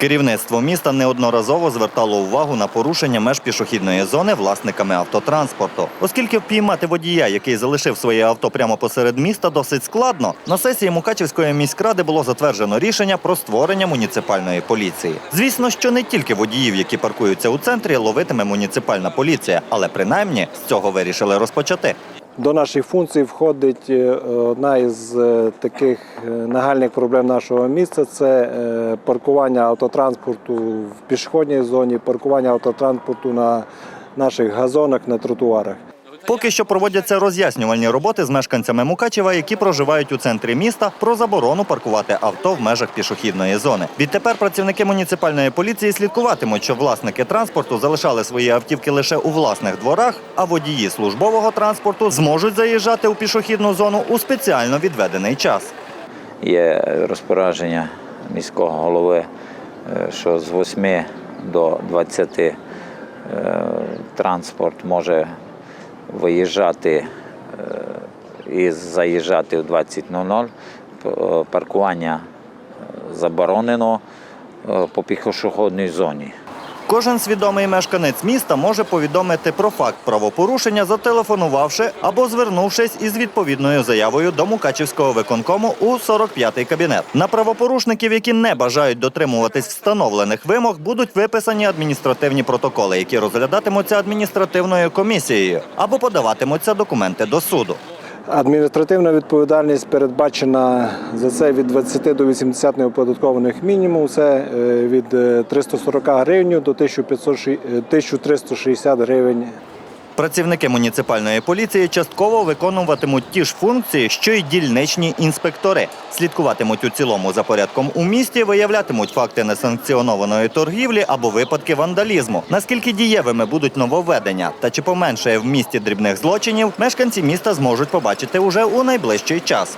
Керівництво міста неодноразово звертало увагу на порушення меж пішохідної зони власниками автотранспорту. Оскільки впіймати водія, який залишив своє авто прямо посеред міста, досить складно. На сесії Мукачівської міськради було затверджено рішення про створення муніципальної поліції. Звісно, що не тільки водіїв, які паркуються у центрі, ловитиме муніципальна поліція, але принаймні з цього вирішили розпочати. До наших функцій входить е, одна із е, таких е, нагальних проблем нашого міста це паркування автотранспорту в пішохідній зоні, паркування автотранспорту на наших газонах, на тротуарах. Поки що проводяться роз'яснювальні роботи з мешканцями Мукачева, які проживають у центрі міста, про заборону паркувати авто в межах пішохідної зони. Відтепер працівники муніципальної поліції слідкуватимуть, щоб власники транспорту залишали свої автівки лише у власних дворах, а водії службового транспорту зможуть заїжджати у пішохідну зону у спеціально відведений час. Є розпорядження міського голови, е, що з 8 до 20 е, транспорт може виїжджати е, і заїжджати в 20.00. Е, Паркування е, заборонено по пішохідній зоні. Кожен свідомий мешканець міста може повідомити про факт правопорушення, зателефонувавши або звернувшись із відповідною заявою до Мукачівського виконкому у 45-й кабінет. На правопорушників, які не бажають дотримуватись встановлених вимог, будуть виписані адміністративні протоколи, які розглядатимуться адміністративною комісією або подаватимуться документи до суду. Адміністративна відповідальність передбачена за це від 20 до 80 неоподаткованих мінімум. Це е, від е, 340 гривень до 1500 ши- е, 1360 гривень Працівники муніципальної поліції частково виконуватимуть ті ж функції, що й дільничні інспектори. Слідкуватимуть у цілому за порядком у місті, виявлятимуть факти несанкціонованої торгівлі або випадки вандалізму. Наскільки дієвими будуть нововведення та чи поменшає в місті дрібних злочинів, мешканці міста зможуть побачити уже у найближчий час.